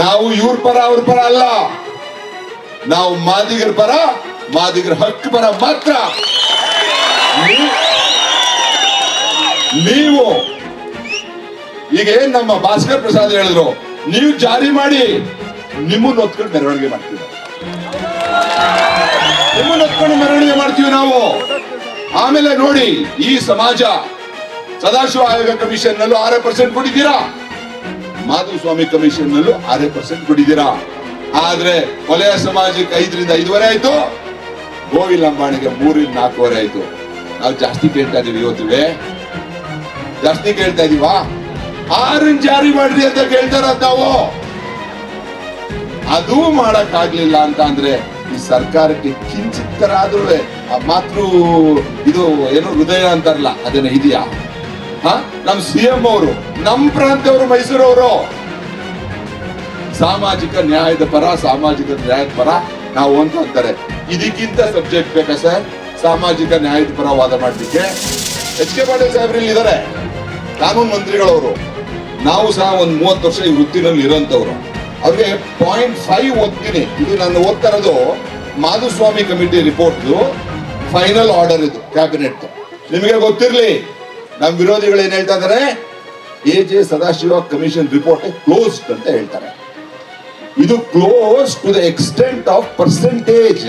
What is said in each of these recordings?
ನಾವು ಇವ್ರ ಪರ, ಅವ್ರ ಪರ ಅಲ್ಲ. ನಾವು ಮಾದಿಗರ ಪರ, ಮಾದಿಗರ ಹಕ್ಕು ಪರ ಮಾತ್ರ. ನೀವು, ಈಗ ಏನ್ ನಮ್ಮ ಭಾಸ್ಕರ್ ಪ್ರಸಾದ್ ಹೇಳಿದ್ರು? ನೀವು ಜಾರಿ ಮಾಡಿ, ನಿಮ್ಮನ್ನ ಒತ್ಕೊಂಡು ಮೆರವಣಿಗೆ ಮಾಡ್ತೀವಿ. ನಿಮ್ಮನ್ನ ಹೊತ್ಕೊಂಡು ಮೆರವಣಿಗೆ ಮಾಡ್ತೀವಿ ನಾವು. ಆಮೇಲೆ ನೋಡಿ, ಈ ಸಮಾಜ ಸದಾಶಿವ ಆಯೋಗ ಕಮಿಷನ್ ನಲ್ಲೂ ಆರು ಪರ್ಸೆಂಟ್ ಕೊಟ್ಟಿದ್ದೀರಾ? ಮಾಧುಸ್ವಾಮಿ ಕಮಿಷನ್ ನಲ್ಲೂ ಆರೇ ಪರ್ಸೆಂಟ್ ಕೊಟ್ಟಿದ್ದೀರಾ? ಆದ್ರೆ ಕೊಲೆಯ ಸಮಾಜಕ್ಕೆ ಐದರಿಂದ ಐದುವರೆ ಆಯ್ತು ಗೋವಿಲ್ ಅಂಬಾಣಿಗೆ ಮೂರಿಂದ ನಾಲ್ಕೂವರೆ ಆಯ್ತು. ನಾವು ಜಾಸ್ತಿ ಕೇಳ್ತಾ ಇದೀವಿ ಇವತ್ತಿವೆ ಜಾಸ್ತಿ ಕೇಳ್ತಾ ಇದೀವಾ? ಆರನ್ ಜಾರಿ ಮಾಡ್ರಿ ಅಂತ ಕೇಳ್ತಾರ ನಾವು. ಅದು ಮಾಡಕ್ ಆಗ್ಲಿಲ್ಲ ಅಂತ ಅಂದ್ರೆ ಈ ಸರ್ಕಾರಕ್ಕೆ ಕಿಂಚಿತ್ತರ ಆದ್ರೂ ಮಾತೃ ಇದು ಏನು ಹೃದಯ ಅಂತಾರಲ್ಲ, ಅದನ್ನ ಇದೆಯಾ? ಹ? ನಮ್ ಸಿ ಎಂ ಅವರು, ನಮ್ ಪ್ರಾಂತ್ಯವರು ಮೈಸೂರವರು. ಸಾಮಾಜಿಕ ನ್ಯಾಯದ ಪರ, ಸಾಮಾಜಿಕ ನ್ಯಾಯದ ಪರ ನಾವು ಅಂತ ಅಂತಾರೆ. ಇದಕ್ಕಿಂತ ಸಬ್ಜೆಕ್ಟ್ ಬೇಕಾ ಸರ್ ಸಾಮಾಜಿಕ ನ್ಯಾಯದ ಪರ ವಾದ ಮಾಡಲಿಕ್ಕೆ. ಎಚ್ ಕೆ ಪಾಟೀಲ್ ಸಾಹೇಬ್ರು ಇಲ್ಲಿ ಇದಾರೆ ಕಾನೂನು ಮಂತ್ರಿಗಳವರು. ನಾವು ಸಹ ಒಂದು ಮೂವತ್ತು ವರ್ಷ ಈ ವೃತ್ತಿನಲ್ಲಿ ಇರೋಂಥವ್ರು. ಅವ್ರಿಗೆ ಪಾಯಿಂಟ್ ಫೈವ್ ಓದ್ತೀನಿ. ಇದು ನಾನು ಓದ್ತಾ ಇರೋದು Madhuswamy committee report final order ಇದು ಕ್ಯಾಬಿನೆಟ್ ನಿಮಗೆ ಗೊತ್ತಿರ್ಲಿ. ನಮ್ಮ ವಿರೋಧಿಗಳು ಏನ್ ಹೇಳ್ತಾ ಇದಾರೆ? A J Sadashiva commission report closed ಅಂತ ಹೇಳ್ತಾರೆ. ಇದು close to the extent of percentage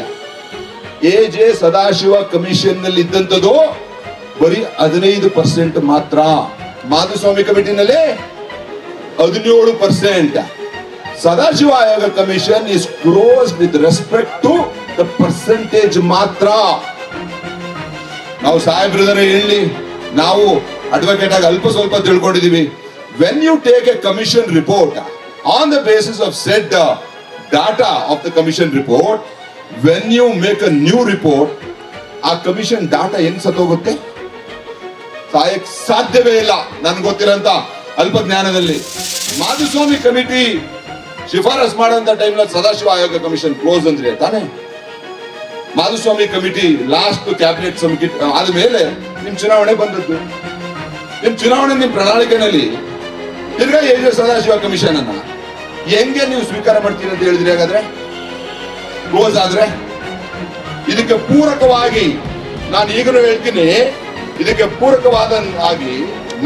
A J Sadashiva ಕಮಿಷನ್ನಲ್ಲಿ ಇದ್ದಂಥದ್ದು ಬರೀ ಹದಿನೈದು ಪರ್ಸೆಂಟ್ ಮಾತ್ರ. ಮಾಧುಸ್ವಾಮಿ ಕಮಿಟಿನಲ್ಲಿ ಹದಿನೇಳು ಪರ್ಸೆಂಟ್ ಸದಾಶಿವ ಆಯೋಗ commission is close with respect to the percentage ಮಾತ್ರ. ನಾವು ಸಾಹೇಬ್ರದರೆ ಹೇಳಿ. ನಾವು ಅಡ್ವೊಕೇಟ್ ಆಗಿ ಅಲ್ಪ ಸ್ವಲ್ಪ ತಿಳ್ಕೊಂಡಿದೀವಿ. When you take a commission report on the basis of said data of the commission report when you make a new report ಆ commission data ಹೆಂಗ್ ಸತ್ತೋಗುತ್ತೆ? ಸಾಯಕ್ ಸಾಧ್ಯವೇ ಇಲ್ಲ, ನನ್ಗೆ ಗೊತ್ತಿರಂತ ಅಲ್ಪ ಜ್ಞಾನದಲ್ಲಿ ಮಾಧುಸ್ವಾಮಿ ಕಮಿಟಿ ಶಿಫಾರಸ್ ಮಾಡೋಂತ ಟೈಮ್ ಸದಾಶಿವ ಆಯೋಗ ಕಮಿಷನ್ ಕ್ಲೋಸ್ ಅಂದ್ರೆ ತಾನೇ? ಮಾಧುಸ್ವಾಮಿ ಕಮಿಟಿ ಲಾಸ್ಟ್ ಕ್ಯಾಬಿನೆಟ್ ಸಮಿತಿ, ಆದ್ಮೇಲೆ ನಿಮ್ ಚುನಾವಣೆ ಬಂದದ್ದು. ನಿಮ್ ಚುನಾವಣೆ ನಿಮ್ ಪ್ರಣಾಳಿಕೆನಲ್ಲಿ ತಿರ್ಗಾ ಏಜೆ ಸದಾಶಿವ ಕಮಿಷನ್ ಅನ್ನ. ಹೆಂಗೆ ನೀವು ಸ್ವೀಕಾರ ಮಾಡ್ತೀರಿ ಅಂತ ಹೇಳಿದ್ರಿ ಹಾಗಾದ್ರೆ? ಕ್ಲೋಸ್ ಆದ್ರೆ? ಇದಕ್ಕೆ ಪೂರಕವಾಗಿ ನಾನು ಈಗಲೂ ಹೇಳ್ತೀನಿ, ಇದಕ್ಕೆ ಪೂರಕವಾದ ಆಗಿ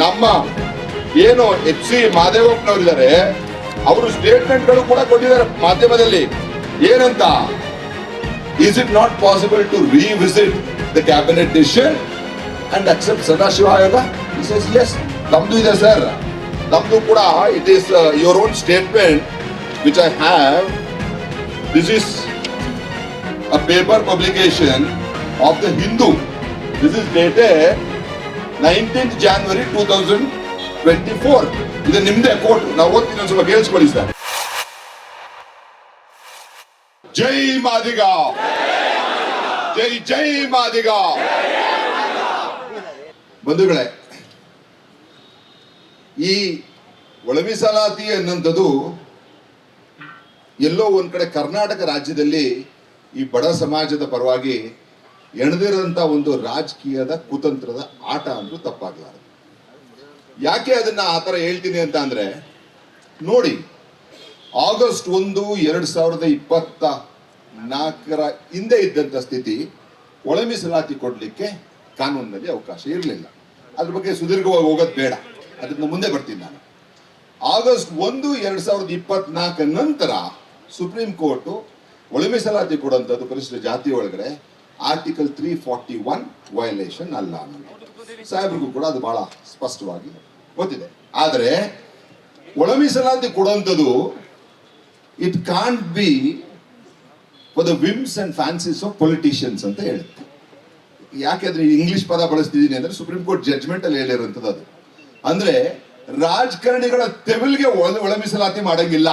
ನಮ್ಮ ಏನು ಎಚ್ ಸಿ ಮಾದೇವಪ್ಪನವರಿದ್ದಾರೆ, ಅವರು ಸ್ಟೇಟ್ಮೆಂಟ್ಗಳು ಕೂಡ ಕೊಟ್ಟಿದ್ದಾರೆ ಮಾಧ್ಯಮದಲ್ಲಿ. ಏನಂತ? Is it not possible to revisit the cabinet decision? And accept Sadashiva Ayoga? He says, yes. ನಮ್ದು ಇದೆ ಸರ್ ನಮ್ದು ಕೂಡ it is your own statement which I have this is a paper publication of the Hindu this is dated nineteenth January two thousand twenty four ಇದು ನಿಮ್ದೇ court ನಾವು ಓದ್ತೀನಿ ಒಂದ್ ಸ್ವಲ್ಪ ಕೇಳಿಸ್ಕೊಳ್ಳಿ ಸರ್ ಜೈ ಮಾದಿಗ ಜೈ ಜೈ ಮಾದಿಗ ಬಂಧುಗಳೇ, ಈ ಒಳಮೀಸಲಾತಿ ಎಲ್ಲೋ ಒಂದ್ ಕಡೆ ಕರ್ನಾಟಕ ರಾಜ್ಯದಲ್ಲಿ ಈ ಬಡ ಸಮಾಜದ ಪರವಾಗಿ ಎಣದಿರೋಂಥ ಒಂದು ರಾಜಕೀಯದ ಕುತಂತ್ರದ ಆಟ ಅಂದ್ರೂ ತಪ್ಪಾಗಲಾರದು. ಯಾಕೆ ಅದನ್ನ ಆ ಥರ ಹೇಳ್ತೀನಿ ಅಂತ ಅಂದ್ರೆ, ನೋಡಿ, ಆಗಸ್ಟ್ ಒಂದು, ಎರಡ್ ಸಾವಿರದ ಇಪ್ಪತ್ತ ನಾಲ್ಕರ ಹಿಂದೆ ಇದ್ದಂಥ ಸ್ಥಿತಿ ಒಳಮೀಸಲಾತಿ ಕೊಡ್ಲಿಕ್ಕೆ ಕಾನೂನಿನಲ್ಲಿ ಅವಕಾಶ ಇರಲಿಲ್ಲ. ಅದ್ರ ಬಗ್ಗೆ ಸುದೀರ್ಘವಾಗಿ ಹೋಗೋದು ಬೇಡ. ಅದನ್ನ ಮುಂದೆ ಬರ್ತೀನಿ ನಾನು. ಆಗಸ್ಟ್ ಒಂದು, ಎರಡ್ ಸಾವಿರದ ಇಪ್ಪತ್ನಾಲ್ಕ ನಂತರ ಸುಪ್ರೀಂ ಕೋರ್ಟ್ ಒಳ ಮೀಸಲಾತಿ ಕೊಡುವಂಥದ್ದು ಪರಿಶಿಷ್ಟ ಜಾತಿ ಒಳಗಡೆ article three forty one violation ಅಲ್ಲ ಸಾಹೇಬ್ರಿಗೂ ಕೂಡ ಅದು ಬಹಳ ಸ್ಪಷ್ಟವಾಗಿ ಗೊತ್ತಿದೆ. ಆದರೆ ಒಳ ಮೀಸಲಾತಿ ಕೊಡುವಂಥದ್ದು it can't be for the whims and fancies of politicians ಅಂತ ಹೇಳುತ್ತೆ. ಯಾಕೆಂದ್ರೆ ಇಂಗ್ಲಿಷ್ ಪದ ಬಳಸ್ತಿದ್ದೀನಿ ಅಂದ್ರೆ ಸುಪ್ರೀಂ ಕೋರ್ಟ್ ಜಡ್ಜ್ಮೆಂಟ್ ಅಲ್ಲಿ ಹೇಳಿರುವಂತದ್ದು ಅದು. ಅಂದ್ರೆ ರಾಜಕಾರಣಿಗಳ ತೆವಿಲ್ಗೆ ಒಳ ಒಳ ಮೀಸಲಾತಿ ಮಾಡಂಗಿಲ್ಲ.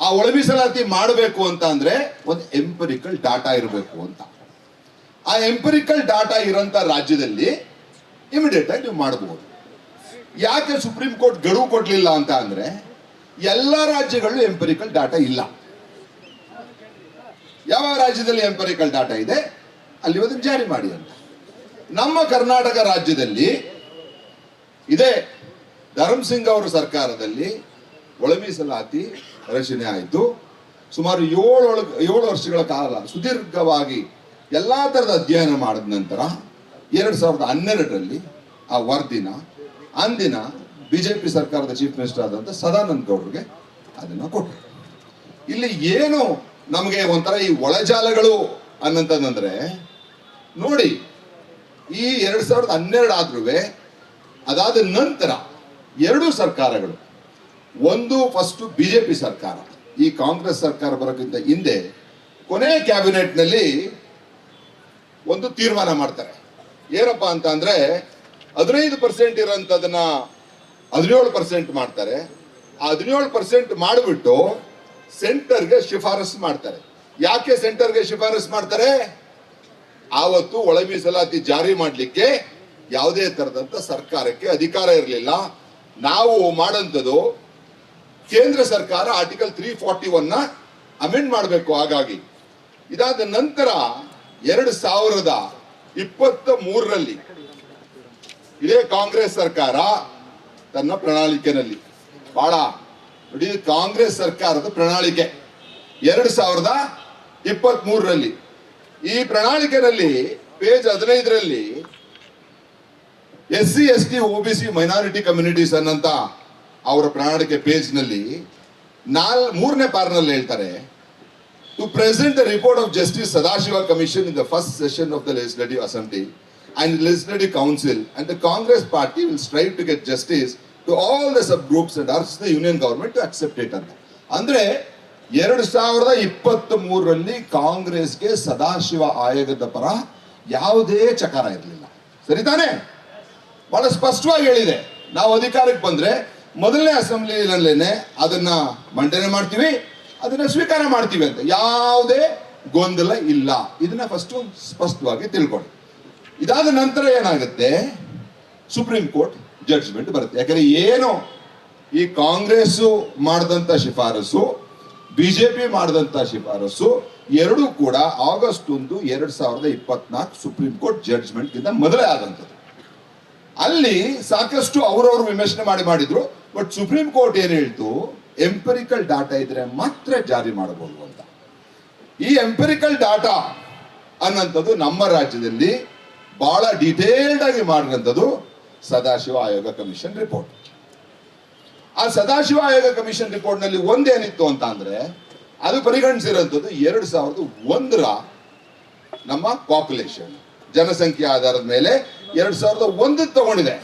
ಆ ಒಳಮೀಸಲಾತಿ ಮಾಡಬೇಕು ಅಂತ ಅಂದ್ರೆ ಒಂದು ಎಂಪರಿಕಲ್ ಡಾಟಾ ಇರಬೇಕು ಅಂತ. ಆ ಎಂಪರಿಕಲ್ ಡಾಟಾ ಇರೋಂಥ ರಾಜ್ಯದಲ್ಲಿ ಇಮಿಡಿಯೇಟ್ ಆಗಿ ನೀವು ಮಾಡಬಹುದು ಯಾಕೆ ಸುಪ್ರೀಂ ಕೋರ್ಟ್ ಗಡುವು ಕೊಡ್ಲಿಲ್ಲ ಅಂತ ಅಂದ್ರೆ ಎಲ್ಲ ರಾಜ್ಯಗಳು ಎಂಪರಿಕಲ್ ಡಾಟಾ ಇಲ್ಲ. ಯಾವ ರಾಜ್ಯದಲ್ಲಿ ಎಂಪರಿಕಲ್ ಡಾಟಾ ಇದೆ? ಅಲ್ಲಿ ಅದನ್ನು ಜಾರಿ ಮಾಡಿ ಅಂತ. ನಮ್ಮ ಕರ್ನಾಟಕ ರಾಜ್ಯದಲ್ಲಿ ಇದೇ. ಧರ್ಮ ಸಿಂಗ್ ಅವರ ಸರ್ಕಾರದಲ್ಲಿ ಒಳ ಮೀಸಲಾತಿ ರಚನೆ ಆಯಿತು. ಸುಮಾರು ಏಳು ಏಳು ವರ್ಷಗಳ ಕಾಲ ಸುದೀರ್ಘವಾಗಿ ಎಲ್ಲ ತರದ ಅಧ್ಯಯನ ಮಾಡಿದ ನಂತರ ಎರಡು ಸಾವಿರದ ಹನ್ನೆರಡರಲ್ಲಿ ಆ ವರದಿನ, ಅಂದಿನ ಬಿಜೆಪಿ ಸರ್ಕಾರದ ಚೀಫ್ ಮಿನಿಸ್ಟರ್ ಆದಂತ ಸದಾನಂದ ಗೌಡರಿಗೆ ಅದನ್ನ ಕೊಟ್ಟರು. ಇಲ್ಲಿ ಏನು ನಮಗೆ ಒಂಥರ ಈ ಒಳಜಾಲಗಳು ಅನ್ನಂತಂದ್ರೆ ನೋಡಿ, ಈ ಎರಡು ಸಾವಿರದ ಹನ್ನೆರಡು ಆದ್ರೂ ಅದಾದ ನಂತರ ಎರಡೂ ಸರ್ಕಾರಗಳು, ಒಂದು ಫಸ್ಟ್ ಬಿಜೆಪಿ ಸರ್ಕಾರ, ಈ ಕಾಂಗ್ರೆಸ್ ಸರ್ಕಾರ ಬರೋಕ್ಕಿಂತ ಹಿಂದೆ ಕೊನೆ ಕ್ಯಾಬಿನೆಟ್ನಲ್ಲಿ ಒಂದು ತೀರ್ಮಾನ ಮಾಡ್ತಾರೆ. ಏನಪ್ಪ ಅಂತ ಅಂದ್ರೆ ಹದಿನೈದು ಪರ್ಸೆಂಟ್ ಇರೋಂಥದನ್ನ ಹದಿನೇಳು ಪರ್ಸೆಂಟ್ ಮಾಡ್ತಾರೆ. ಆ ಹದಿನೇಳು ಪರ್ಸೆಂಟ್ ಮಾಡಿಬಿಟ್ಟು ಸೆಂಟರ್ಗೆ ಶಿಫಾರಸು ಮಾಡ್ತಾರೆ. ಯಾಕೆ ಸೆಂಟರ್ಗೆ ಶಿಫಾರಸು ಮಾಡ್ತಾರೆ? ಆವತ್ತು ಒಳ ಮೀಸಲಾತಿ ಜಾರಿ ಮಾಡಲಿಕ್ಕೆ ಯಾವುದೇ ತರದಂತ ಸರ್ಕಾರಕ್ಕೆ ಅಧಿಕಾರ ಇರಲಿಲ್ಲ. ನಾವು ಮಾಡಂತದ್ದು ಕೇಂದ್ರ ಸರ್ಕಾರ ಆರ್ಟಿಕಲ್ ತ್ರೀ ಫಾರ್ಟಿ ಒನ್ನ ಅಮೆಂಡ್ ಮಾಡಬೇಕು ಹಾಗಾಗಿ. ಇದಾದ ನಂತರ ಎರಡು ಸಾವಿರದ ಇಪ್ಪತ್ತ ಮೂರರಲ್ಲಿ ಇದೇ ಕಾಂಗ್ರೆಸ್ ಸರ್ಕಾರ ತನ್ನ ಪ್ರಣಾಳಿಕೆನಲ್ಲಿ. ಬಹಳ ನೋಡಿ ಕಾಂಗ್ರೆಸ್ ಸರ್ಕಾರದ ಪ್ರಣಾಳಿಕೆ. ಎರಡು ಸಾವಿರದ ಇಪ್ಪತ್ತ್ ಮೂರರಲ್ಲಿ ಈ ಪ್ರಣಾಳಿಕೆನಲ್ಲಿ ಪೇಜ್ ಹದಿನೈದರಲ್ಲಿ S C S T O B C, minority communities ಅನ್ನಂತ ಅವರ ಪ್ರಣಾಳಿಕೆ ಪೇಜ್ನಲ್ಲಿ ನಾಲ್, ಮೂರನೇ ಪಾರ್ನಲ್ಲಿ ಹೇಳ್ತಾರೆ to present the report of justice Sadashiva commission in the first session of the legislative assembly and legislative council and the Congress party will strive to get justice to all the subgroups and urge the union government to accept it ಅಂತ. ಅಂದ್ರೆ ಎರಡು ಸಾವಿರದ ಇಪ್ಪತ್ತ್ ಮೂರರಲ್ಲಿ ಕಾಂಗ್ರೆಸ್ಗೆ ಸದಾಶಿವ ಆಯೋಗದ ಪರ ಯಾವುದೇ ಚಕಾರ ಇರಲಿಲ್ಲ. ಸರಿ ತಾನೇ? ಬಹಳ ಸ್ಪಷ್ಟವಾಗಿ ಹೇಳಿದೆ. ನಾವು ಅಧಿಕಾರಕ್ಕೆ ಬಂದ್ರೆ ಮೊದಲನೇ ಅಸೆಂಬ್ಲಿನಲ್ಲೇನೆ ಅದನ್ನ ಮಂಡನೆ ಮಾಡ್ತೀವಿ, ಅದನ್ನ ಸ್ವೀಕಾರ ಮಾಡ್ತೀವಿ ಅಂತ. ಯಾವುದೇ ಗೊಂದಲ ಇಲ್ಲ. ಇದನ್ನ ಫಸ್ಟ್ ಸ್ಪಷ್ಟವಾಗಿ ತಿಳ್ಕೊಳ್ಳಿ. ಇದಾದ ನಂತರ ಏನಾಗುತ್ತೆ? ಸುಪ್ರೀಂ ಕೋರ್ಟ್ ಜಡ್ಜ್ಮೆಂಟ್ ಬರುತ್ತೆ. ಯಾಕಂದ್ರೆ ಏನು ಈ ಕಾಂಗ್ರೆಸ್ ಮಾಡಿದಂತ ಶಿಫಾರಸು ಬಿಜೆಪಿ ಮಾಡಿದಂತ ಶಿಫಾರಸು ಎರಡೂ ಕೂಡ ಆಗಸ್ಟ್ ಒಂದು ಎರಡ್ ಸಾವಿರದ ಇಪ್ಪತ್ನಾಲ್ಕು ಸುಪ್ರೀಂ ಕೋರ್ಟ್ ಜಡ್ಜ್ಮೆಂಟ್ ಗಿಂತ ಮೊದಲೇ ಆದಂಥದ್ದು. ಅಲ್ಲಿ ಸಾಕಷ್ಟು ಅವರವರು ವಿಮರ್ಶನೆ ಮಾಡಿ ಮಾಡಿದ್ರು, ಬಟ್ ಸುಪ್ರೀಂ ಕೋರ್ಟ್ ಏನ್ ಹೇಳ್ತು? ಎಂಪರಿಕಲ್ ಡಾಟಾ ಇದ್ರೆ ಮಾತ್ರ ಜಾರಿ ಮಾಡಬಹುದು ಅಂತ. ಈ ಎಂಪರಿಕಲ್ ಡಾಟಾ ಅನ್ನಂಥದ್ದು ನಮ್ಮ ರಾಜ್ಯದಲ್ಲಿ ಬಹಳ ಡೀಟೇಲ್ಡ್ ಆಗಿ ಮಾಡಿದಂಥದ್ದು. ಸದಾಶಿವ ಆಯೋಗ ಕಮಿಷನ್ ರಿಪೋರ್ಟ್ ಆ ಸದಾಶಿವ ಆಯೋಗ ಕಮಿಷನ್ ರಿಪೋರ್ಟ್ನಲ್ಲಿ ಒಂದೇನಿತ್ತು ಅಂತ ಅಂದ್ರೆ, ಅದು ಪರಿಗಣಿಸಿರೋಂಥದ್ದು ಎರಡು ಸಾವಿರದ ಒಂದರ ನಮ್ಮ ಪಾಪ್ಯುಲೇಷನ್ ಜನಸಂಖ್ಯೆ ಆಧಾರದ ಮೇಲೆ ಎರಡು ಸಾವಿರದ ಒಂದು ತಗೊಂಡಿದೆ.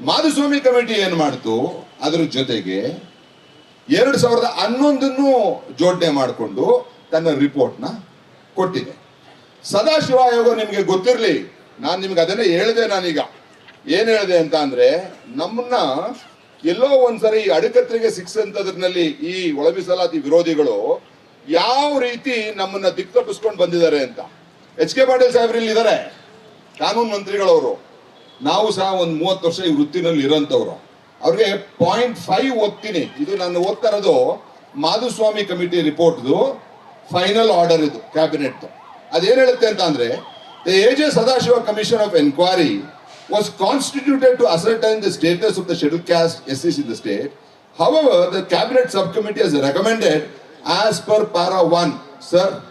ಮಾಧುಸ್ವಾಮಿ ಕಮಿಟಿ ಏನು ಮಾಡ್ತು? ಅದ್ರ ಜೊತೆಗೆ ಎರಡು ಸಾವಿರದ ಹನ್ನೊಂದನ್ನು ಜೋಡಣೆ ಮಾಡಿಕೊಂಡು ತನ್ನ ರಿಪೋರ್ಟ್ನ ಕೊಟ್ಟಿದೆ. ಸದಾಶಿವ ಆಯೋಗ ನಿಮಗೆ ಗೊತ್ತಿರಲಿ. ನಾನು ನಿಮ್ಗೆ ಅದನ್ನೇ ಹೇಳಿದೆ ನಾನೀಗ. ಏನ್ ಹೇಳಿದೆ ಅಂತ ಅಂದ್ರೆ, ನಮ್ಮನ್ನ ಎಲ್ಲೋ ಒಂದ್ಸರಿ ಈ ಅಡಕತ್ರಿಗೆ ಸಿಕ್ಸಂತದ್ರಲ್ಲಿ ಈ ಒಳ ಮೀಸಲಾತಿ ವಿರೋಧಿಗಳು ಯಾವ ರೀತಿ ನಮ್ಮನ್ನ ದಿಕ್ತಪ್ಪಿಸ್ಕೊಂಡು ಬಂದಿದ್ದಾರೆ ಅಂತ. ಎಚ್ ಕೆ ಪಾಟೀಲ್ ಸಾಹೇಬ್ರು ಇಲ್ಲಿ ಇದ್ದಾರೆ ಕಾನೂನು ಮಂತ್ರಿಗಳವರು. ನಾವು ಸಹ ಒಂದು ಮೂವತ್ತು ವರ್ಷ ಈ ವೃತ್ತಿನಲ್ಲಿ ಇರೋಂಥವ್ರು. ಅವ್ರಿಗೆ ಪಾಯಿಂಟ್ ಫೈವ್ ಓದ್ತೀನಿ. ಇದು ನಾನು ಓದ್ತಾ ಇರೋದು ಮಾಧುಸ್ವಾಮಿ ಕಮಿಟಿ ರಿಪೋರ್ಟ್ದು ಫೈನಲ್ ಆರ್ಡರ್ ಇದು ಕ್ಯಾಬಿನೆಟ್ ಅದೇನ್ ಹೇಳುತ್ತೆ ಅಂತ ಅಂದ್ರೆ, the AJ Sadashiva commission of enquiry was constituted to ascertain the status of the scheduled caste SCs in the state. However, the cabinet subcommittee has recommended as per para 1. Sir,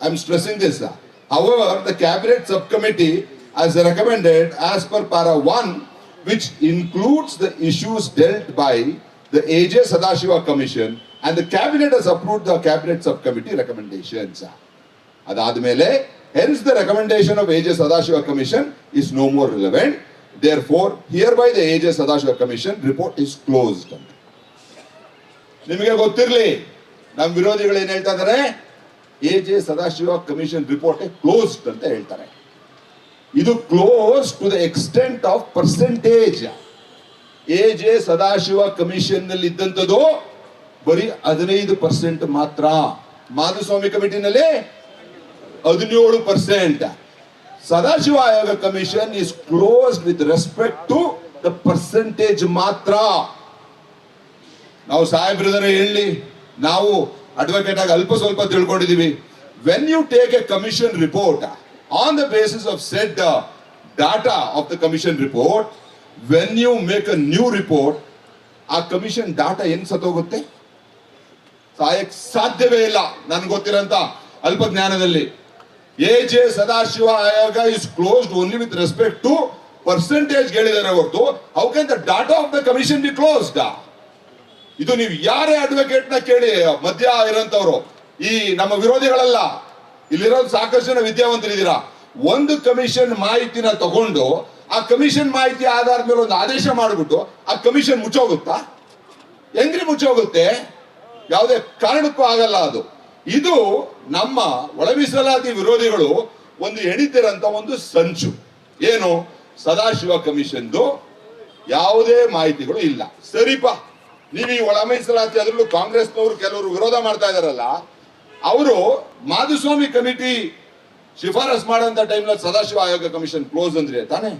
I'm stressing this. sir. However, the cabinet subcommittee has recommended as per para 1, which includes the issues dealt by the AJ Sadashiva Commission and the cabinet has approved the cabinet subcommittee recommendations. ಅದಾದ್ಮೇಲೆ hence the recommendation of AJ Sadashiva commission is no more relevant therefore hereby the AJ Sadashiva commission report is closed ನಿಮಗೆ ಗೊತ್ತಿರಲಿ ನಮ್ಮ ವಿರೋಧಿಗಳು ಏನು ಹೇಳ್ತಾ ಇದಾರೆ? AJ Sadashiva commission report closed ಅಂತ ಹೇಳ್ತಾರೆ. ಇದು close to the extent of percentage AJ Sadashiva ಕಮಿಷನ್ನಲ್ಲಿ ಇದ್ದಂಥದ್ದು ಬರೀ ಹದಿನೈದು ಪರ್ಸೆಂಟ್ ಮಾತ್ರ. ಮಾಧುಸ್ವಾಮಿ ಕಮಿಟಿನಲ್ಲಿ ಹದಿನೇಳು ಪರ್ಸೆಂಟ್ ಸದಾಶಿವ ಆಯೋಗ commission is close with respect to the percentage ಮಾತ್ರ. ನಾವು ಸಾಹೇಬ್ರದರ ಹೇಳಿ. ನಾವು ಅಡ್ವೊಕೇಟ್ ಆಗಿ ಅಲ್ಪ ಸ್ವಲ್ಪ ತಿಳ್ಕೊಂಡಿದೀವಿ. When you take a commission report on the basis of set data of the commission report when you make a new report ಆ commission data ಹೆಂಗ್ ಸತ್ತೋಗುತ್ತೆ? ಸಾಯಕ್ ಸಾಧ್ಯವೇ ಇಲ್ಲ. ನನ್ಗೆ ಗೊತ್ತಿರೋಂಥ ಅಲ್ಪ ಜ್ಞಾನದಲ್ಲಿ. ಎ ಜೆ ಸದಾಶಿವ ಆಯೋಗ is closed only with respect to percentage ಹೇಳಿದ್ದಾರೆ ಹೊರತು. How can the data of the commission be closed ಇದು ನೀವು ಯಾರೇ ಅಡ್ವೊಕೇಟ್ನ ಕೇಳಿ, ಮಧ್ಯ ಇರೋಂಥವ್ರು, ಈ ನಮ್ಮ ವಿರೋಧಿಗಳಲ್ಲ ಇಲ್ಲಿರೋ ಸಾಕಷ್ಟು ಜನ ವಿದ್ಯಾವಂತರಿದ್ದೀರಾ? ಒಂದು ಕಮಿಷನ್ ಮಾಹಿತಿನ ತಗೊಂಡು, ಆ ಕಮಿಷನ್ ಮಾಹಿತಿ ಆಧಾರದ ಮೇಲೆ ಒಂದು ಆದೇಶ ಮಾಡಿಬಿಟ್ಟು, ಆ ಕಮಿಷನ್ ಮುಚ್ಚೋಗುತ್ತಾ? ಹೆಂಗ್ರಿ ಮುಚ್ಚೋಗುತ್ತೆ? ಯಾವುದೇ ಕಾರಣಕ್ಕೂ ಆಗಲ್ಲ ಅದು. ಇದು ನಮ್ಮ ಒಳಮೀಸಲಾತಿ ವಿರೋಧಿಗಳು ಒಂದು ಎಣಿತಿರಂತ ಒಂದು ಸಂಚು. ಏನು? ಸದಾಶಿವ ಕಮಿಷನ್ದು ಯಾವುದೇ ಮಾಹಿತಿಗಳು ಇಲ್ಲ. ಸರಿಪ. ನೀವು ಈ ಒಳ ಮೀಸಲಾತಿ ಅದರಲ್ಲೂ ಕಾಂಗ್ರೆಸ್ನವರು ಕೆಲವರು ವಿರೋಧ ಮಾಡ್ತಾ ಇದಾರಲ್ಲ, ಅವರು ಮಾಧುಸ್ವಾಮಿ ಕಮಿಟಿ ಶಿಫಾರಸ್ ಮಾಡಂತ ಟೈಮ್ನಲ್ಲಿ ಸದಾಶಿವ ಆಯೋಗ ಕಮಿಷನ್ ಕ್ಲೋಸ್ ಅಂದ್ರೆ ತಾನೇ?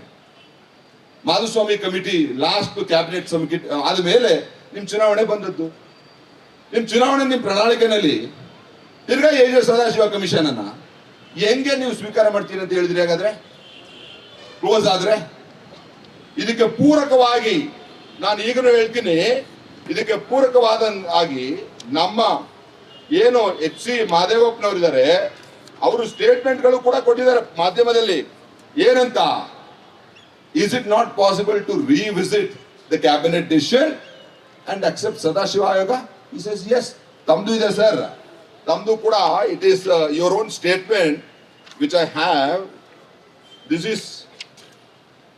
ಮಾಧುಸ್ವಾಮಿ ಕಮಿಟಿ ಲಾಸ್ಟ್ ಕ್ಯಾಬಿನೆಟ್ ಸಮಿಟಿ ಆದ್ಮೇಲೆ ನಿಮ್ ಚುನಾವಣೆ ಬಂದದ್ದು. ನಿಮ್ ಚುನಾವಣೆ ನಿಮ್ ಪ್ರಣಾಳಿಕೆನಲ್ಲಿ ತಿರ್ಗಾ ಎ ಜೆ ಸದಾಶಿವ ಕಮಿಷನ್ ಅನ್ನ ಹೆಂಗೆ ನೀವು ಸ್ವೀಕಾರ ಮಾಡ್ತೀರಿ ಅಂತ ಹೇಳಿದ್ರಿ ಹಾಗಾದ್ರೆ? ಕ್ಲೋಸ್ ಆದ್ರೆ? ಇದಕ್ಕೆ ಪೂರಕವಾಗಿ ನಾನು ಈಗಲೂ ಹೇಳ್ತೀನಿ, ಇದಕ್ಕೆ ಪೂರಕವಾದ ಆಗಿ ನಮ್ಮ ಏನು ಎಚ್ ಸಿ ಮಾದೇವಪ್ಪನವರಿದ್ದಾರೆ, ಅವರು ಸ್ಟೇಟ್ಮೆಂಟ್ಗಳು ಕೂಡ ಕೊಟ್ಟಿದ್ದಾರೆ ಮಾಧ್ಯಮದಲ್ಲಿ. ಏನಂತ? Is it not possible to revisit the cabinet decision and accept Sadashiva ಆಯೋಗ ಇಸ್ ಎಸ್ ಎಸ್ ತಮ್ದು ಇದೆ ಸರ್ ತಮ್ದು ಕೂಡ it is your own statement which I have this is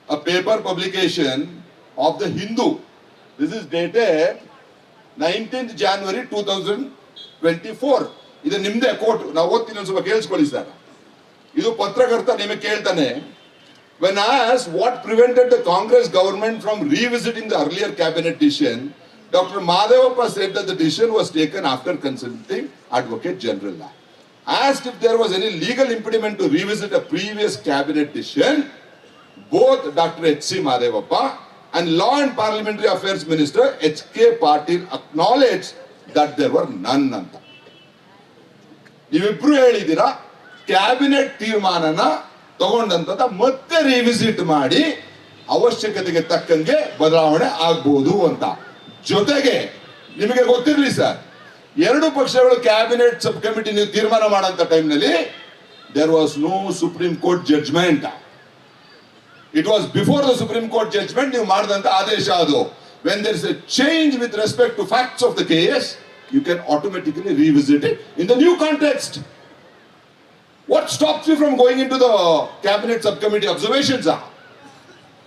a paper publication of the Hindu. This is dated 19th January 2024. ಇದು Nimde court ನಾವು ಓದ್ತೀನಿ ಒಂದು ಸ್ವಲ್ಪ ಕೇಳಿಸ್ಕೊಳ್ಳಿ ಸರ್ ಇದು ಪತ್ರಕರ್ತ ನಿಮಗೆ ಕೇಳ್ತಾನೆ when asked what prevented the Congress government from revisiting the earlier cabinet decision, doctor Mahadevappa said the decision was taken after consulting advocate general asked if there was any legal implement to revisit a previous cabinet decision both doctor H C Mahadevappa and law and parliamentary affairs minister H K Patil acknowledge that there were none ಅಂತ ನೀವಿಬ್ರು ಹೇಳಿದ್ದೀರಾ? Cabinet ತೀರ್ಮಾನನ ತಗೊಂಡಂತ ಮತ್ತೆ revisit ಮಾಡಿ ಅವಶ್ಯಕತೆಗೆ ತಕ್ಕಂಗೆ ಬದಲಾವಣೆ ಆಗ್ಬೋದು ಅಂತ. ಜೊತೆಗೆ ನಿಮಗೆ ಗೊತ್ತಿರಲಿ ಸರ್ ಎರಡು ಪಕ್ಷಗಳು ಕ್ಯಾಬಿನೆಟ್ ಸಬ್ ಕಮಿಟಿ ನೀವು ತೀರ್ಮಾನ ಮಾಡಂತ ಟೈಮ್ನಲ್ಲಿ there was no supreme court judgment it was before the supreme court judgment ನೀವು ಮಾಡಿದಂತ ಆದೇಶ ಅದು. When there is a change with respect to facts of the case you can automatically revisit in the new context what stops you from going into the cabinet sub committee observations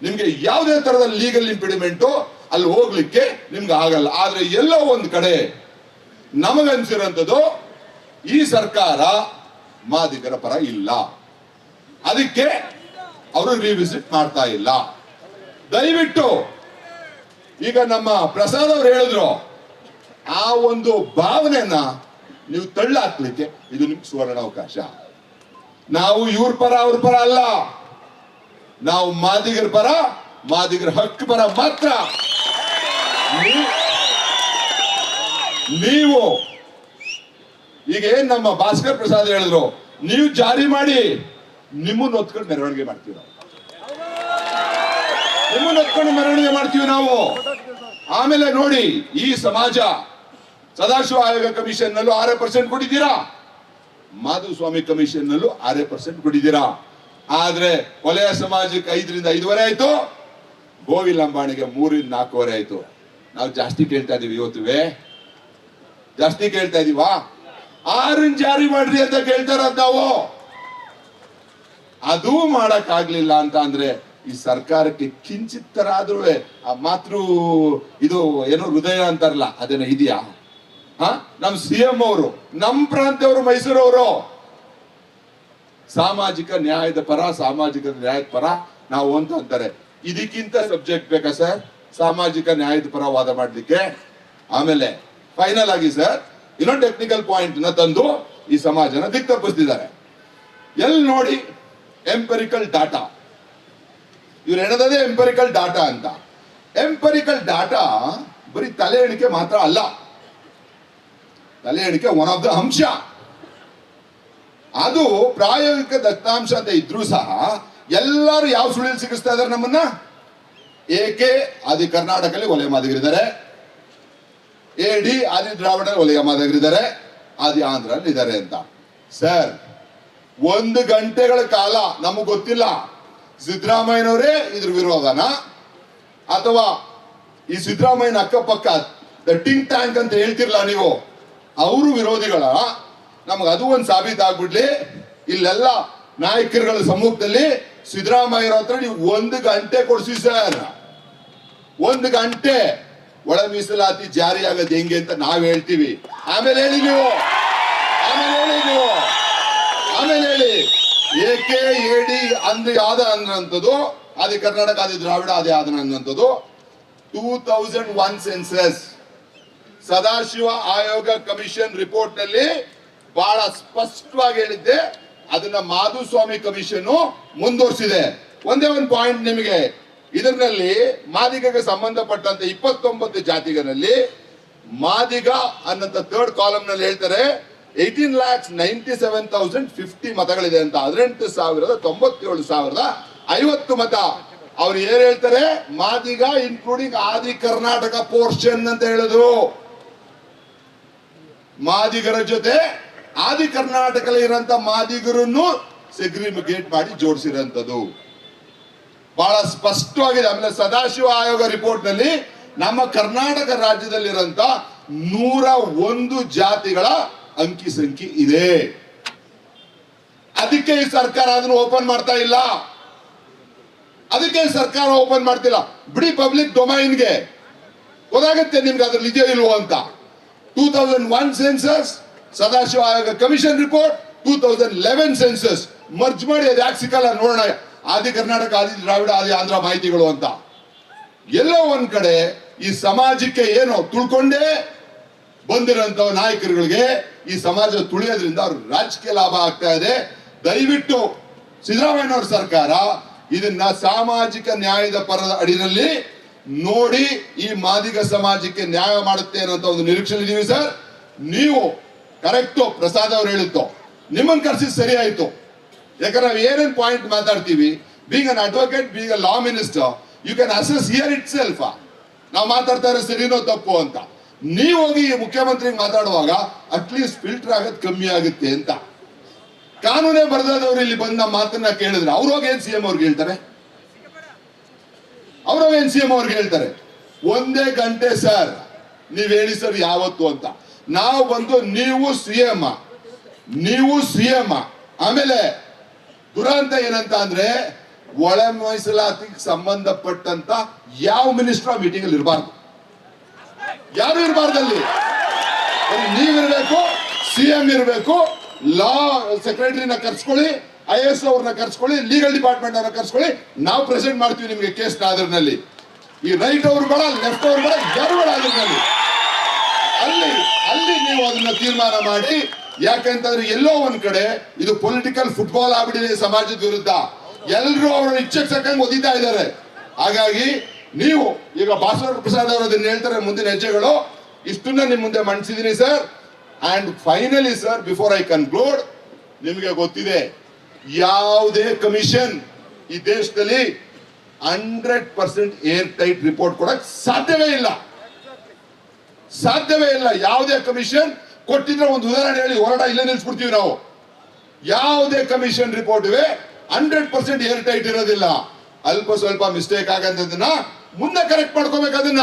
ನಿಮಗೆ ಯಾವುದೇ ತರದ legal ಇಂಪಿಡಿಮೆಂಟು ಅಲ್ಲಿ ಹೋಗ್ಲಿಕ್ಕೆ ನಿಮ್ಗೆ ಆಗಲ್ಲ. ಆದ್ರೆ ಎಲ್ಲೋ ಒಂದು ಕಡೆ ನಮಗನ್ಸಿರೋಂಥದ್ದು ಈ ಸರ್ಕಾರ ಮಾದಿಗರ ಪರ ಇಲ್ಲ. ಅದಕ್ಕೆ ಅವರು ರಿವಿಸಿಟ್ ಮಾಡ್ತಾ ಇಲ್ಲ. ದಯವಿಟ್ಟು ಈಗ ನಮ್ಮ ಪ್ರಸಾದ್ ಅವ್ರು ಹೇಳಿದ್ರು, ಆ ಒಂದು ಭಾವನೆಯನ್ನ ನೀವು ತಳ್ಳಾಕ್ಲಿಕ್ಕೆ ಇದು ನಿಮ್ಗೆ ಸುವರ್ಣ ಅವಕಾಶ ನಾವು ಇವ್ರ ಪರ ಅವ್ರ ಪರ ಅಲ್ಲ. ನಾವು ಮಾದಿಗರ ಪರ ಮಾದಿಗರ ಹಕ್ಕು ಬರ ಮಾತ್ರ. ನೀವು, ಈಗ ಏನ್ ನಮ್ಮ ಭಾಸ್ಕರ್ ಪ್ರಸಾದ್ ಹೇಳಿದ್ರು? ನೀವು ಜಾರಿ ಮಾಡಿ, ನಿಮ್ಮನ್ನ ಹೊತ್ಕೊಂಡು ಮೆರವಣಿಗೆ ಮಾಡ್ತೀವಿ ನಾವು. ನಿಮ್ಮನ್ನ ಹೊತ್ಕೊಂಡು ಮೆರವಣಿಗೆ ಮಾಡ್ತೀವಿ ನಾವು. ಆಮೇಲೆ ನೋಡಿ, ಈ ಸಮಾಜ ಸದಾಶಿವ ಆಯೋಗ ಕಮಿಷನ್ ನಲ್ಲೂ ಆರೇ ಪರ್ಸೆಂಟ್ ಕೊಟ್ಟಿದ್ದೀರಾ? ಮಾಧುಸ್ವಾಮಿ ಕಮಿಷನ್ ನಲ್ಲೂ ಆರೇ ಪರ್ಸೆಂಟ್ ಕೊಟ್ಟಿದ್ದೀರಾ? ಆದ್ರೆ ಕೊಲೆಯ ಸಮಾಜಕ್ಕೆ ಐದರಿಂದ ಐದುವರೆ ಆಯ್ತು. ಗೋವಿಲ್ ಅಂಬಾಣಿಗೆ ಮೂರಿಂದ ನಾಲ್ಕೂವರೆ ಆಯ್ತು. ನಾವು ಜಾಸ್ತಿ ಕೇಳ್ತಾ ಇದೀವಿ ಇವತ್ತುವೇ. ಜಾಸ್ತಿ ಕೇಳ್ತಾ ಇದೀವಾ? ಆರನ್ ಜಾರಿ ಮಾಡ್ರಿ ಅಂತ ಕೇಳ್ತಾರ ನಾವು. ಅದು ಮಾಡಕ್ ಆಗ್ಲಿಲ್ಲ ಅಂತ ಅಂದ್ರೆ ಈ ಸರ್ಕಾರಕ್ಕೆ ಕಿಂಚಿತ್ತರಾದ್ರೂ ಆ ಮಾತೃ ಇದು ಏನೋ ಹೃದಯ ಅಂತಾರಲ್ಲ ಅದೇನ ಇದೆಯಾ? ಹ? ನಮ್ ಸಿ ಎಂ ಅವರು, ನಮ್ ಪ್ರಾಂತ್ಯವರು ಮೈಸೂರವರು ಸಾಮಾಜಿಕ ನ್ಯಾಯದ ಪರ, ಸಾಮಾಜಿಕ ನ್ಯಾಯದ ಪರ ನಾವು ಅಂತ ಅಂತಾರೆ. ಇದಕ್ಕಿಂತ ಸಬ್ಜೆಕ್ಟ್ ಬೇಕಾ ಸರ್ ಸಾಮಾಜಿಕ ನ್ಯಾಯದ ಪರ ವಾದ ಮಾಡಲಿಕ್ಕೆ. ಆಮೇಲೆ ಫೈನಲ್ ಆಗಿ ಸರ್ ಇನ್ನೊಂದು ಟೆಕ್ನಿಕಲ್ ಪಾಯಿಂಟ್ನ ತಂದು ಈ ಸಮಾಜನ ದಿಕ್ ತಪ್ಪಿಸ್ತಿದ್ದಾರೆ ಎಲ್ಲಿ ನೋಡಿ ಎಂಪರಿಕಲ್ ಡಾಟಾ ಇವ್ರು ಹೇಳೋದೇ ಎಂಪರಿಕಲ್ ಡಾಟಾ ಅಂತ. ಎಂಪರಿಕಲ್ ಡಾಟಾ ಬರೀ ತಲೆ ಎಣಿಕೆ ಮಾತ್ರ ಅಲ್ಲ. ತಲೆ ಎಣಿಕೆ ಒನ್ ಆಫ್ ದ ಅಂಶ. ಅದು ಪ್ರಾಯೋಗಿಕ ದತ್ತಾಂಶ ಅಂತ ಇದ್ರೂ ಸಹ ಎಲ್ಲರೂ ಯಾವ ಸುಳಿಲ್ ಸಿಗಿಸ್ತಾ ಇದಾರೆ ನಮ್ಮನ್ನ? ಏಕೆ ಆದಿ ಕರ್ನಾಟಕದಲ್ಲಿ ಒಲೆ ಮಾದಿಗರಿದ್ದಾರೆ. ಎ ಡಿ ಆದಿ ದ್ರಾವಿಡ ವಲಯಮಾದಗರಿದ್ದಾರೆ ಆದಿ ಆಂಧ್ರಲ್ಲಿ ಇದ್ದಾರೆ ಅಂತ. ಸರ್, ಒಂದು ಗಂಟೆಗಳ ಕಾಲ ನಮಗೆ ಗೊತ್ತಿಲ್ಲ. ಸಿದ್ದರಾಮಯ್ಯನವರೇ ಇದ್ರ ವಿರೋಧನ? ಅಥವಾ ಈ ಸಿದ್ದರಾಮಯ್ಯನ ಅಕ್ಕಪಕ್ಕ ಟಿಂಕ್ ಟ್ಯಾಂಕ್ ಅಂತ ಹೇಳ್ತಿರ್ಲ ನೀವು? ಅವರು ವಿರೋಧಿಗಳ? ನಮ್ಗೆ ಅದು ಒಂದು ಸಾಬೀತಾಗ್ಬಿಡ್ಲಿ. ಇಲ್ಲೆಲ್ಲ ನಾಯಕರುಗಳ ಸಮ್ಮುಖದಲ್ಲಿ ಸಿದ್ದರಾಮಯ್ಯರ ಹತ್ರ ನೀವು ಒಂದು ಗಂಟೆ ಕೊಡಿಸಿ ಸರ್. ಒಂದು ಗಂಟೆ. ಒಳ ಮೀಸಲಾತಿ ಜಾರಿ ಆಗೋದು ಹೆಂಗೆ ಅಂತ ನಾವ್ ಹೇಳ್ತೀವಿ. ಆಮೇಲೆ ಹೇಳಿ ನೀವು. ಆಮೇಲೆ ಹೇಳಿ ನೀವು. ಆಮೇಲೆ ಹೇಳಿ. ಏಕೆ ಎಡಿ ಅಂದ್ರೆ ಯಾವ್ದ ಅನ್ನೋಂಥದ್ದು ಅದೇ ಕರ್ನಾಟಕ ಅದೇ ದ್ರಾವಿಡ ಅದೇ ಆದ ಅನ್ನೋಂಥದ್ದು two thousand one census Sadashiva ಆಯೋಗ ಕಮಿಷನ್ ರಿಪೋರ್ಟ್ನಲ್ಲಿ ಬಹಳ ಸ್ಪಷ್ಟವಾಗಿ ಹೇಳಿದ್ದೆ. ಅದನ್ನ ಮಾಧುಸ್ವಾಮಿ ಕಮಿಷನ್ ಮುಂದುವರಿಸಿದೆ. ಒಂದೇ ಒಂದು ಪಾಯಿಂಟ್ ನಿಮಗೆ. ಇದರಲ್ಲಿ ಮಾದಿಗಗೆ ಸಂಬಂಧಪಟ್ಟಂತೆ ಇಪ್ಪತ್ತೊಂಬತ್ತು ಜಾತಿಗಳಲ್ಲಿ ಮಾದಿಗ ಅನ್ನಂತ ಥರ್ಡ್ ಕಾಲಮ್ನಲ್ಲಿ ಹೇಳ್ತಾರೆ eighteen lakhs ninety seven thousand fifty ಮತಗಳಿದೆ ಅಂತ. ಹದಿನೆಂಟು ಸಾವಿರದ ತೊಂಬತ್ತೇಳು ಸಾವಿರದ ಐವತ್ತು ಮತ. ಅವ್ರು ಏನ್ ಹೇಳ್ತಾರೆ? ಮಾದಿಗ ಇನ್ಕ್ಲೂಡಿಂಗ್ ಆದಿ ಕರ್ನಾಟಕ ಪೋರ್ಷನ್ ಅಂತ ಹೇಳಿದ್ರು. ಮಾದಿಗರ ಜೊತೆ ಆದಿ ಕರ್ನಾಟಕದಲ್ಲಿ ಇರೋಂತ ಮಾದಿಗರನ್ನು ಸೆಗ್ರಿಗೇಟ್ ಮಾಡಿ ಜೋಡಿಸಿರೋಂಥದ್ದು ಬಹಳ ಸ್ಪಷ್ಟವಾಗಿದೆ. ಆಮೇಲೆ ಸದಾಶಿವ ಆಯೋಗ ರಿಪೋರ್ಟ್ನಲ್ಲಿ ನಮ್ಮ ಕರ್ನಾಟಕ ರಾಜ್ಯದಲ್ಲಿರುವಂತ ನೂರ ಒಂದು ಜಾತಿಗಳ ಅಂಕಿ ಸಂಖ್ಯೆ ಇದೆ. ಅದಕ್ಕೆ ಈ ಸರ್ಕಾರ ಅದನ್ನು ಓಪನ್ ಮಾಡ್ತಾ ಇಲ್ಲ. ಅದಕ್ಕೆ ಸರ್ಕಾರ ಓಪನ್ ಮಾಡ್ತಿಲ್ಲ. ಬಿಡಿ ಪಬ್ಲಿಕ್ ಡೊಮೈನ್ಗೆ. ಗೊತ್ತಾಗುತ್ತೆ ನಿಮ್ಗೆ ಅದ್ರಲ್ಲಿ ಇದೆಯೋ ಇಲ್ವೋ ಅಂತ. Two thousand one census Sadashiva ಆಯೋಗ commission report two thousand eleven census. Merge ಮಾಡಿ ಅದು ಯಾಕೆ ಸಿಕ್ಕಲ್ಲ ನೋಡೋಣ. ಆದಿ ಕರ್ನಾಟಕ, ಆದಿ ದ್ರಾವಿಡ, ಆದಿ ಆಂಧ್ರ ಮಾಹಿತಿಗಳು ಅಂತ. ಎಲ್ಲೋ ಒಂದ್ ಕಡೆ ಈ ಸಮಾಜಕ್ಕೆ ಏನು ತುಳ್ಕೊಂಡೇ ಬಂದಿರೋಂಥ ನಾಯಕರುಗಳಿಗೆ ಈ ಸಮಾಜ ತುಳಿಯೋದ್ರಿಂದ ಅವ್ರ ರಾಜಕೀಯ ಲಾಭ ಆಗ್ತಾ ಇದೆ. ದಯವಿಟ್ಟು ಸಿದ್ದರಾಮಯ್ಯನವ್ರ ಸರ್ಕಾರ ಇದನ್ನ ಸಾಮಾಜಿಕ ನ್ಯಾಯದ ಪರದ ಅಡಿನಲ್ಲಿ ನೋಡಿ ಈ ಮಾದಿಗ ಸಮಾಜಕ್ಕೆ ನ್ಯಾಯ ಮಾಡುತ್ತೆ ಅನ್ನೋ ಒಂದು ನಿರೀಕ್ಷೆ ಇದೀವಿ ಸರ್. ನೀವು ಕರೆಕ್ಟು, ಪ್ರಸಾದ್ ಅವ್ರು ಹೇಳುತ್ತೋ ನಿಮ್ಮನ್ನು ಕರೆಸಿದ್ ಸರಿ ಆಯ್ತು ಯಾಕಂದ್ರೆ ನಾವು ಏನೇನು ಪಾಯಿಂಟ್ ಮಾತಾಡ್ತೀವಿ being an advocate being a law minister you can assess here itself ನಾವು ಮಾತಾಡ್ತಾ ಇರೋ ಸರಿನೋ ತಪ್ಪು ಅಂತ. ನೀವು ಹೋಗಿ ಮುಖ್ಯಮಂತ್ರಿ ಮಾತಾಡುವಾಗ ಅಟ್ಲೀಸ್ಟ್ ಫಿಲ್ಟರ್ ಆಗೋದು ಕಮ್ಮಿ ಆಗುತ್ತೆ ಅಂತ. ಕಾನೂನೇ ಬರ್ದವ್ರು ಇಲ್ಲಿ ಬಂದ ಮಾತನ್ನ ಕೇಳಿದ್ರೆ ಅವ್ರು ಹೋಗಿ ಏನ್ ಸಿ ಎಂ ಅವ್ರಿಗೆ ಹೇಳ್ತಾರೆ? ಅವ್ರು ಹೋಗಿ ಏನ್ ಸಿ ಎಂ ಅವ್ರಿಗೆ ಹೇಳ್ತಾರೆ? ಒಂದೇ ಗಂಟೆ ಸರ್ ನೀವ್ ಹೇಳಿ ಸರ್ ಯಾವತ್ತು ಅಂತ. ನಾವು ಬಂದು ನೀವು ಸಿ ಎಂ, ನೀವು ಸಿ ಎಂ. ಆಮೇಲೆ ದುರಂತ ಏನಂತ ಅಂದ್ರೆ ಒಳ ಮೀಸಲಾತಿಗೆ ಸಂಬಂಧಪಟ್ಟಂತ ಯಾವ ಮಿನಿಸ್ಟರ್ ಮೀಟಿಂಗ್ ಅಲ್ಲಿ ಇರಬಾರ್ದು. ಯಾರು ಇರಬಾರ್ದಲ್ಲಿ? ನೀವಿರ್ಬೇಕು ಸಿ ಎಂ ಇರಬೇಕು ಲಾ ಸೆಕ್ರೆಟರಿನ ಕರ್ಸ್ಕೊಳ್ಳಿ, ಐ ಎಸ್ ಅವ್ರನ್ನ ಕರ್ಸ್ಕೊಳ್ಳಿ ಲೀಗಲ್ ಡಿಪಾರ್ಟ್ಮೆಂಟ್ ಅವ್ರನ್ನ ಕರ್ಸ್ಕೊಳ್ಳಿ, ನಾವು ಪ್ರೆಸೆಂಟ್ ಮಾಡ್ತೀವಿ ನಿಮಗೆ ಕೇಸ್ ಆದ್ರಲ್ಲಿ ಈ ರೈಟ್ ಅವ್ರು ಬೇಡ ಲೆಫ್ಟ್ ಅವ್ರು ಬೇಡ, ಯಾರು ಬೇಡ ಅದ್ರಲ್ಲಿ ಅಲ್ಲಿ ಅಲ್ಲಿ ನೀವು ಅದನ್ನ ತೀರ್ಮಾನ ಮಾಡಿ, ಯಾಕಂತಂದ್ರೆ ಎಲ್ಲೋ ಒಂದ್ ಕಡೆ ಇದು ಪೊಲಿಟಿಕಲ್ ಫುಟ್ಬಾಲ್ ಆಗ್ಬಿಟ್ಟಿದೆ ಸಮಾಜದ ವಿರುದ್ಧ. ಎಲ್ಲರೂ ಅವರ ಇಚ್ಛೆಗೆ ಒದಿತಾ ಇದ್ದಾರೆ. ಹಾಗಾಗಿ ನೀವು, ಈಗ ಭಾಸ್ಕರ್ ಪ್ರಸಾದ್ ಅವರು ಅದನ್ನ ಹೇಳ್ತಾರೆ ಮುಂದಿನ ಹೆಜ್ಜೆಗಳು. ಇಷ್ಟನ್ನ ನಿಮ್ ಮುಂದೆ ಮಂಡಿಸಿದೀನಿ, sir. And finally sir before I conclude ನಿಮಗೆ ಗೊತ್ತಿದೆ, ಯಾವುದೇ ಕಮಿಷನ್ ಈ ದೇಶದಲ್ಲಿ hundred percent airtight report ಕೊಡಕ್ ಸಾಧ್ಯವೇ ಇಲ್ಲ. ಸಾಧ್ಯವೇ ಇಲ್ಲ. ಯಾವುದೇ ಕಮಿಷನ್ ಕೊಟ್ಟಿದ್ರೆ ಒಂದು ಉದಾಹರಣೆ ಹೇಳಿ ಹೊರಡ ಇಲ್ಲೇ ನಿಲ್ಸ್ಬಿಡ್ತೀವಿ ನಾವು. ಯಾವುದೇ ಕಮಿಷನ್ ರಿಪೋರ್ಟ್ ಇವೆ ಹಂಡ್ರೆಡ್ ಪರ್ಸೆಂಟ್ ಏರ್ ಟೈಟ್ ಇರೋದಿಲ್ಲ. ಅಲ್ಪ ಸ್ವಲ್ಪ ಮಿಸ್ಟೇಕ್ ಆಗಂತದನ್ನ ಮುಂದೆ ಕರೆಕ್ಟ್ ಮಾಡ್ಕೋಬೇಕು ಅದನ್ನ.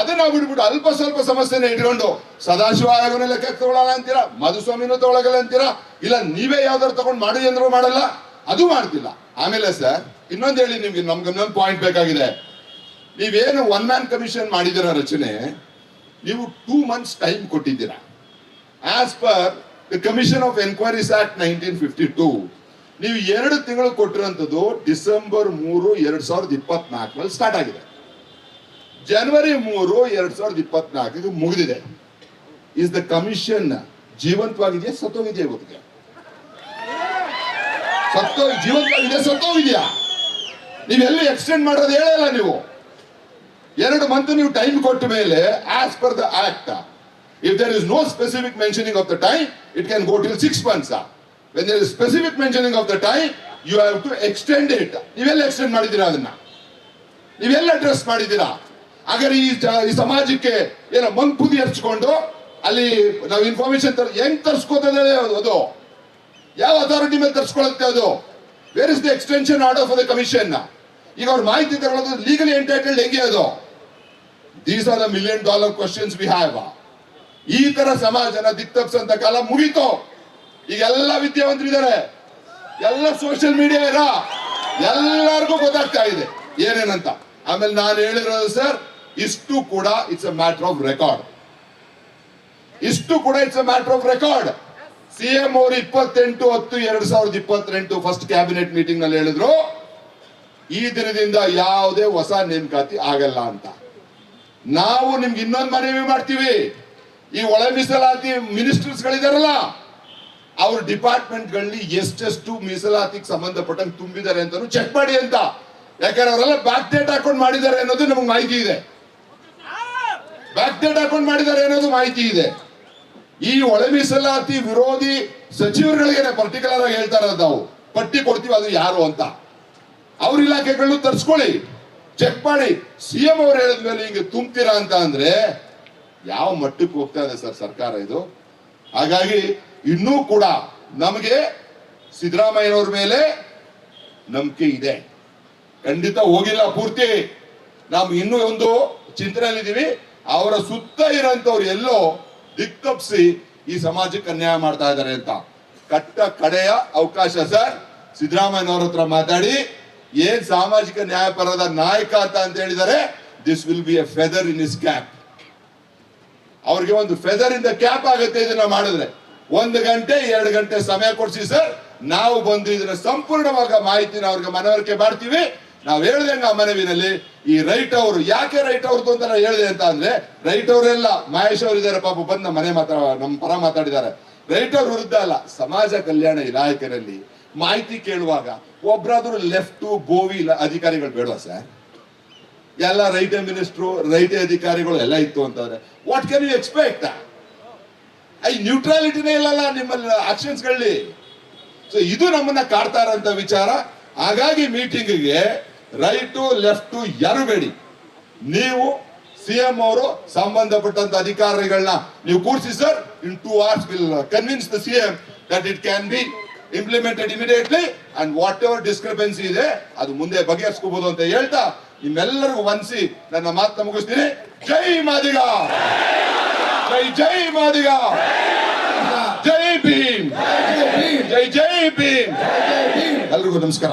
ಅದನ್ನ ಬಿಟ್ಬಿಟ್ಟು ಅಲ್ಪ ಸ್ವಲ್ಪ ಸಮಸ್ಯೆನ ಇಟ್ಕೊಂಡು ಸದಾಶಿವ ಆಯೋಗನ ಲೆಕ್ಕ ತಗೊಳ್ಳಲ್ಲ ಅಂತೀರಾ ಮಧುಸ್ವಾಮಿನೂ ತಗೊಳಗಲ್ಲ ಅಂತೀರಾ, ಇಲ್ಲ ನೀವೇ ಯಾವ್ದಾರು ತಗೊಂಡು ಮಾಡಿ ಅಂದ್ರೂ ಮಾಡಲ್ಲ, ಅದು ಮಾಡ್ತಿಲ್ಲ. ಆಮೇಲೆ ಸರ್, ಇನ್ನೊಂದು ಹೇಳಿ ನಿಮ್ಗೆ ನಮ್ಗೆ ಇನ್ನೊಂದು ಪಾಯಿಂಟ್ ಬೇಕಾಗಿದೆ. ನೀವೇನು ಒನ್ ಮ್ಯಾನ್ ಕಮಿಷನ್ ಮಾಡಿದಿರ ರಚನೆ? ನೀವು ಟೂ ಮಂತ್ಸ್ ಟೈಮ್ ಕೊಟ್ಟಿದ್ದೀರಾ. As per the commission of enquiries act nineteen fifty two ನೀವು ಎರಡು ತಿಂಗಳು ಕೊಟ್ಟಿರೋಂಥದ್ದು ಡಿಸೆಂಬರ್ ಮೂರು ಎರಡು ಸಾವಿರದ ಇಪ್ಪತ್ನಾಲ್ಕರಲ್ಲಿ ಸ್ಟಾರ್ಟ್ ಆಗಿದೆ. ಜನವರಿ ಮೂರು ಎರಡು ಸಾವಿರದ ಇಪ್ಪತ್ನಾಲ್ಕಿಗೆ ಮುಗಿದಿದೆ. ಇಸ್ ದ ಕಮಿಷನ್ ಜೀವಂತವಾಗಿದೆಯಾ, ಸತ್ತೋಗಿದೆಯಾ ಗೊತ್ತಿಗೆ ಸತ್ತೋಗಿ ಜೀವಂತವಾಗಿದೆ ಸತ್ತೋಗಿದೆಯಾ? ನೀವೆಲ್ಲೂ ಎಕ್ಸ್ಟೆಂಡ್ ಮಾಡೋದು ಹೇಳಲ್ಲ ನೀವು. ಎರಡು ಮಂತ್ ನೀವು ಟೈಮ್ ಕೊಟ್ಟ ಮೇಲೆ as per the act if there is no specific mentioning of the time it can go till six months when there is specific mentioning of the time you have to extend it ನೀವೆಲ್ಲ extend ಮಾಡಿದ್ದೀರಾ ಅದನ್ನ? ನೀವೆಲ್ಲ address ಮಾಡಿದ್ದೀರಾ? ಹಾಗಾದ್ರೆ ಈ ಸಮಾಜಕ್ಕೆ ಏನೋ ಮಂಗ್ಪುದಿ ಹರ್ಚ್ಕೊಂಡು ಅಲ್ಲಿ ನಾವು ಇನ್ಫಾರ್ಮೇಶನ್ ತರ, ಹೆಂಗ್ ತರ್ಸ್ಕೋತದೆ ಅದು? ಯಾವ ಅಥಾರಿಟಿ ಮೇಲೆ ತರ್ಸ್ಕೊಳತ್ತೆ ಅದು? Where is the extension order for the commission ಈಗ ಅವ್ರ ಮಾಹಿತಿ ತಗೊಳ್ಳೋದು ಲೀಗಲಿ ಎಂಟೈಟಲ್ಡ್ ಹೆಂಗೆ ಅದು? These are the million dollar questions we have ಈ ತರ ಸಮಾಜನ ದಿಕ್ತಪ್ಸಂತ ಕಾಲ ಮುಗೀತು. ಈಗ ಎಲ್ಲ ವಿದ್ಯಾವಂತರಿದ್ದಾರೆ. ಎಲ್ಲ ಸೋಷಿಯಲ್ ಮೀಡಿಯಾ ಇರ ಎಲ್ಲರಿಗೂ ಗೊತ್ತಾಗ್ತಾ ಇದೆ. ಏನೇನಂತ. ಆಮೇಲೆ ನಾನು ಹೇಳಿರೋದು ಸರ್ ಇಷ್ಟು ಕೂಡ it's a matter of record ಇಷ್ಟು ಕೂಡ it's a matter of record C M ಅವರು ಇಪ್ಪತ್ತೆಂಟು ಹತ್ತು ಎರಡ್ ಸಾವಿರದ ಇಪ್ಪತ್ತೆಂಟು ಫಸ್ಟ್ ಕ್ಯಾಬಿನೆಟ್ ಮೀಟಿಂಗ್ನಲ್ಲಿ ಹೇಳಿದ್ರು, ಈ ದಿನದಿಂದ ಯಾವುದೇ ಹೊಸ ನೇಮಕಾತಿ ಆಗಲ್ಲ ಅಂತ. ನಾವು ನಿಮ್ಗೆ ಇನ್ನೊಂದು ಮನವಿ ಮಾಡ್ತೀವಿ. ಈ ಒಳ ಮೀಸಲಾತಿ ಮಿನಿಸ್ಟರ್ಸ್ಗಳಿದಾರಲ್ಲ, ಅವ್ರ ಡಿಪಾರ್ಟ್ಮೆಂಟ್ಗಳಲ್ಲಿ ಎಷ್ಟೆಷ್ಟು ಮೀಸಲಾತಿಗೆ ಸಂಬಂಧಪಟ್ಟಂಗೆ ತುಂಬಿದ್ದಾರೆ ಅಂತಾನು ಚೆಕ್ ಮಾಡಿ ಅಂತ. ಯಾಕಂದ್ರೆ ಅವರೆಲ್ಲ ಬ್ಯಾಕ್ ಡೇಟ್ ಹಾಕೊಂಡು ಮಾಡಿದ್ದಾರೆ ಅನ್ನೋದು ನಮಗೆ ಮಾಹಿತಿ ಇದೆ. ಬ್ಯಾಕ್ ಡೇಟ್ ಹಾಕೊಂಡು ಮಾಡಿದ್ದಾರೆ ಅನ್ನೋದು ಮಾಹಿತಿ ಇದೆ. ಈ ಒಳ ಮೀಸಲಾತಿ ವಿರೋಧಿ ಸಚಿವರುಗಳಿಗೆ ಪರ್ಟಿಕ್ಯುಲರ್ ಆಗಿ ಹೇಳ್ತಾ ನಾವು, ಪಟ್ಟಿ ಕೊಡ್ತೀವಿ ಅದು ಯಾರು ಅಂತ. ಅವ್ರ ಇಲಾಖೆಗಳನ್ನು ತರ್ಸ್ಕೊಳ್ಳಿ. ಚೆಕ್ ಮಾಡಿ. ಸಿಎಂ ಅವ್ರು ಹೇಳಿದ್ಮೇಲೆ ಹಿಂಗೆ ತುಂಬ್ತೀರಾ ಅಂತ ಅಂದ್ರೆ, ಯಾವ ಮಟ್ಟಕ್ಕೆ ಹೋಗ್ತಾ ಇದೆ ಸರ್ ಸರ್ಕಾರ ಇದು? ಹಾಗಾಗಿ ಇನ್ನೂ ಕೂಡ ನಮಗೆ ಸಿದ್ದರಾಮಯ್ಯನವ್ರ ಮೇಲೆ ನಂಬಿಕೆ ಇದೆ. ಖಂಡಿತ ಹೋಗಿಲ್ಲ ಪೂರ್ತಿ. ನಾವು ಇನ್ನೂ ಒಂದು ಚಿಂತನೆಯಲ್ಲಿದ್ದೀವಿ. ಅವರ ಸುತ್ತ ಇರೋಂಥವ್ರು ಎಲ್ಲೋ ದಿಕ್ಕಪ್ಸಿ ಈ ಸಮಾಜಕ್ಕೆ ಅನ್ಯಾಯ ಮಾಡ್ತಾ ಇದ್ದಾರೆ ಅಂತ. ಕಟ್ಟ ಕಡೆಯ ಅವಕಾಶ ಸರ್. ಸಿದ್ದರಾಮಯ್ಯನವ್ರ ಹತ್ರ ಮಾತಾಡಿ. ಏನ್ ಸಾಮಾಜಿಕ ನ್ಯಾಯಪರದ ನಾಯಕ ಅಂತ ಅಂತ ಹೇಳಿದರೆ this will be a feather in his cap ಅವ್ರಿಗೆ ಒಂದು ಫೆದರ್ ಇಂದ ಕ್ಯಾಪ್ ಆಗುತ್ತೆ ಇದನ್ನ ಮಾಡಿದ್ರೆ. ಒಂದು ಗಂಟೆ, ಎರಡು ಗಂಟೆ ಸಮಯ ಕೊಡ್ಸಿ ಸರ್. ನಾವು ಬಂದು ಇದನ್ನ ಸಂಪೂರ್ಣವಾಗ ಮಾಹಿತಿನ ಅವ್ರಿಗೆ ಮನವರಿಕೆ ಮಾಡ್ತೀವಿ. ನಾವು ಹೇಳ್ದಂಗ ಆ ಮನವಿನಲ್ಲಿ, ಈ ರೈಟ್ ಅವರು, ಯಾಕೆ ರೈಟ್ ಅವ್ರದ್ದು ಅಂತ ನಾನು ಹೇಳಿದೆ ಅಂತ ಅಂದ್ರೆ, ರೈಟ್ ಅವರೆಲ್ಲ ಮಹೇಶ್ ಅವರು ಇದಾರೆ ಪಾಪ ಬಂದು ಮನೆ ಮಾತಾ ನಮ್ಮ ಪರ ಮಾತಾಡಿದ್ದಾರೆ. ರೈಟ್ ಅವ್ರ ವಿರುದ್ಧ ಅಲ್ಲ, ಸಮಾಜ ಕಲ್ಯಾಣ ಇಲಾಖೆಯಲ್ಲಿ ಮಾಹಿತಿ ಕೇಳುವಾಗ ಒಬ್ರಾದ್ರೂ ಲೆಫ್ಟು ಬೋವಿ ಇಲ್ಲ ಅಧಿಕಾರಿಗಳು ಬೇಡವಾ ಸರ್? ಎಲ್ಲ ರೈತ ಮಿನಿಸ್ಟ್ರು ರೈಟೇ ಅಧಿಕಾರಿಗಳು ಎಲ್ಲ ಇತ್ತು ಅಂತಂದ್ರೆ what can you expect I ನ್ಯೂಟ್ರಾಲಿಟಿನೇ ಇಲ್ಲಲ್ಲ ನಿಮ್ಮಲ್ಲಿ ಆಕ್ಷನ್ಸ್ಗಳಲ್ಲಿ ಸೊ ಇದು ನಮ್ಮನ್ನ ಕಾಡ್ತಾ ಇರೋಂಥ ವಿಚಾರ. ಹಾಗಾಗಿ ಮೀಟಿಂಗ್ಗೆ ರೈಟು ಲೆಫ್ಟು ಯಾರು ಬೇಡಿ ನೀವು ಸಿ ಎಂ ಅವರು ಸಂಬಂಧಪಟ್ಟಂತ ಅಧಿಕಾರಿಗಳನ್ನ ನೀವು ಕೂರಿಸಿ sir in two hours will convince the C M that it can be implemented immediately and whatever discrepancy ಇದೆ ಅದು ಮುಂದೆ ಬಗೆಹರಿಸ್ಕೋಬಹುದು ಅಂತ ಹೇಳ್ತಾ ನಿಮ್ಮೆಲ್ಲರಿಗೂ ವಂದಿಸಿ ನನ್ನ ಮಾತನ್ನ ಮುಗಿಸ್ತೀನಿ. ಜೈ ಮಾದಿಗ! ಜೈ ಜೈ ಮಾದಿಗ! ಜೈ ಭೀಮ್! ಜೈ ಜೈ ಭೀಮ್! ಎಲ್ರಿಗೂ ನಮಸ್ಕಾರ.